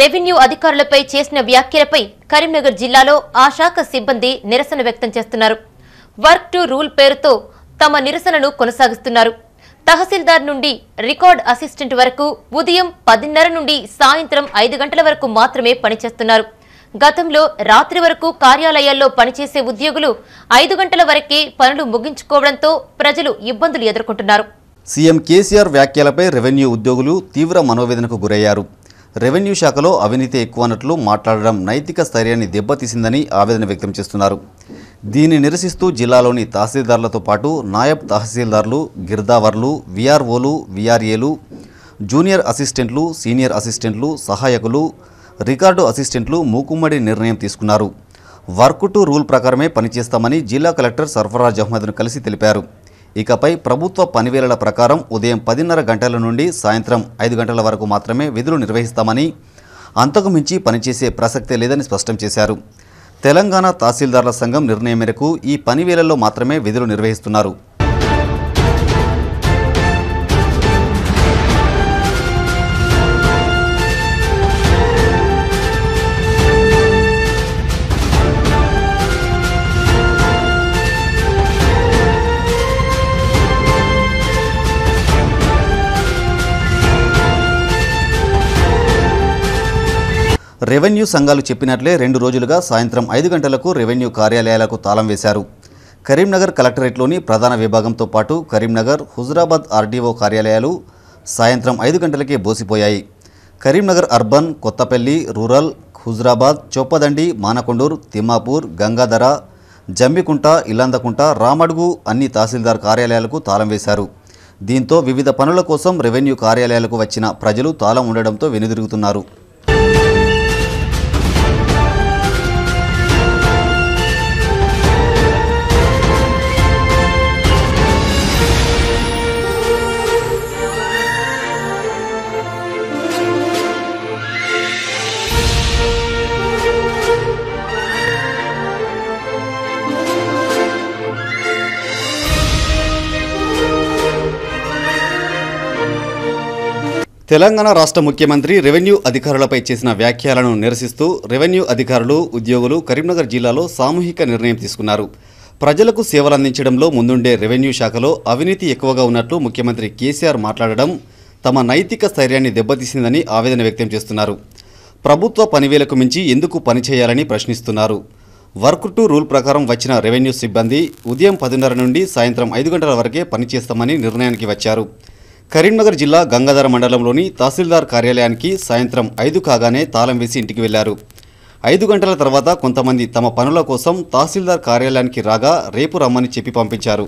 Revenue అధికారులపై చేసిన వ్యాఖ్యలపై కరీంనగర్ జిల్లాలో ఆ శాఖ సిబ్బంది నిరసన వ్యక్తం చేస్తున్నారు. వర్క్ టు రూల్ పేరుతో తమ నిరసనను కొనసాగిస్తున్నారు. తహసీల్దార్ నుండి రికార్డ్ అసిస్టెంట్ వరకు ఉదయం పదిన్నర నుండి సాయంత్రం ఐదు గంటల వరకు మాత్రమే పనిచేస్తున్నారు. గతంలో రాత్రి వరకు కార్యాలయాల్లో పనిచేసే ఉద్యోగులు ఐదు గంటల వరకే పనులు ముగించుకోవడంతో ప్రజలు ఇబ్బందులు ఎదుర్కొంటున్నారు. సీఎం కేసీఆర్ వ్యాఖ్యలపై రెవెన్యూ ఉద్యోగులు తీవ్ర మనోవేదనకు గురయ్యారు. రెవెన్యూ శాఖలో అవినీతి ఎక్కువన్నట్లు మాట్లాడడం నైతిక స్థైర్యాన్ని దెబ్బతీసిందని ఆవేదన వ్యక్తం చేస్తున్నారు. దీన్ని నిరసిస్తూ జిల్లాలోని తహసీల్దార్లతో పాటు నాయబ్ తహసీల్దార్లు గిర్దావర్లు విఆర్ఓలు విఆర్ఏలు జూనియర్ అసిస్టెంట్లు సీనియర్ అసిస్టెంట్లు సహాయకులు రికార్డు అసిస్టెంట్లు మూకుమ్మడి నిర్ణయం తీసుకున్నారు. వర్క్ టు రూల్ ప్రకారమే పనిచేస్తామని జిల్లా కలెక్టర్ సర్ఫరాజ్ అహ్మద్ను కలిసి తెలిపారు. ఇకపై ప్రభుత్వ పనివేళల ప్రకారం ఉదయం పదిన్నర గంటల నుండి సాయంత్రం ఐదు గంటల వరకు మాత్రమే విధులు నిర్వహిస్తామని అంతకు మించి పనిచేసే ప్రసక్తే లేదని స్పష్టం చేశారు. తెలంగాణ తహసీల్దార్ల సంఘం నిర్ణయం మేరకు ఈ పనివేళల్లో మాత్రమే విధులు నిర్వహిస్తున్నారు. రెవెన్యూ సంఘాలు చెప్పినట్లే రెండు రోజులుగా సాయంత్రం ఐదు గంటలకు రెవెన్యూ కార్యాలయాలకు తాళం వేశారు. కరీంనగర్ కలెక్టరేట్లోని ప్రధాన విభాగంతో పాటు కరీంనగర్ హుజురాబాద్ ఆర్డీఓ కార్యాలయాలు సాయంత్రం ఐదు గంటలకే బోసిపోయాయి. కరీంనగర్ అర్బన్ కొత్తపల్లి రూరల్ హుజురాబాద్ చొప్పదండి మానకొండూర్ తిమ్మాపూర్ గంగాధర జంబికుంట ఇల్లందకుంట రామడుగు అన్ని తహసీల్దార్ కార్యాలయాలకు తాళం వేశారు. దీంతో వివిధ పనుల కోసం రెవెన్యూ కార్యాలయాలకు వచ్చిన ప్రజలు తాళం ఉండడంతో వెనుదిరుగుతున్నారు. తెలంగాణ రాష్ట్ర ముఖ్యమంత్రి రెవెన్యూ అధికారులపై చేసిన వ్యాఖ్యలను నిరసిస్తూ రెవెన్యూ అధికారులు ఉద్యోగులు కరీంనగర్ జిల్లాలో సామూహిక నిర్ణయం తీసుకున్నారు. ప్రజలకు సేవలందించడంలో ముందుండే రెవెన్యూ శాఖలో అవినీతి ఎక్కువగా ఉన్నట్లు ముఖ్యమంత్రి కేసీఆర్ మాట్లాడడం తమ నైతిక స్థైర్యాన్ని దెబ్బతీసిందని ఆవేదన వ్యక్తం చేస్తున్నారు. ప్రభుత్వ పనివేలకు మించి ఎందుకు పనిచేయాలని ప్రశ్నిస్తున్నారు. వర్క్ టు రూల్ ప్రకారం వచ్చిన రెవెన్యూ సిబ్బంది ఉదయం పదిన్నర నుండి సాయంత్రం ఐదు గంటల వరకే పనిచేస్తామని నిర్ణయానికి వచ్చారు. కరీంనగర్ జిల్లా గంగాధర మండలంలోని తహసీల్దార్ కార్యాలయానికి సాయంత్రం ఐదు కాగానే తాళం వేసి ఇంటికి వెళ్ళారు. ఐదు గంటల తర్వాత కొంతమంది తమ పనుల కోసం తహసీల్దార్ కార్యాలయానికి రాగా రేపు రమ్మని చెప్పి పంపించారు.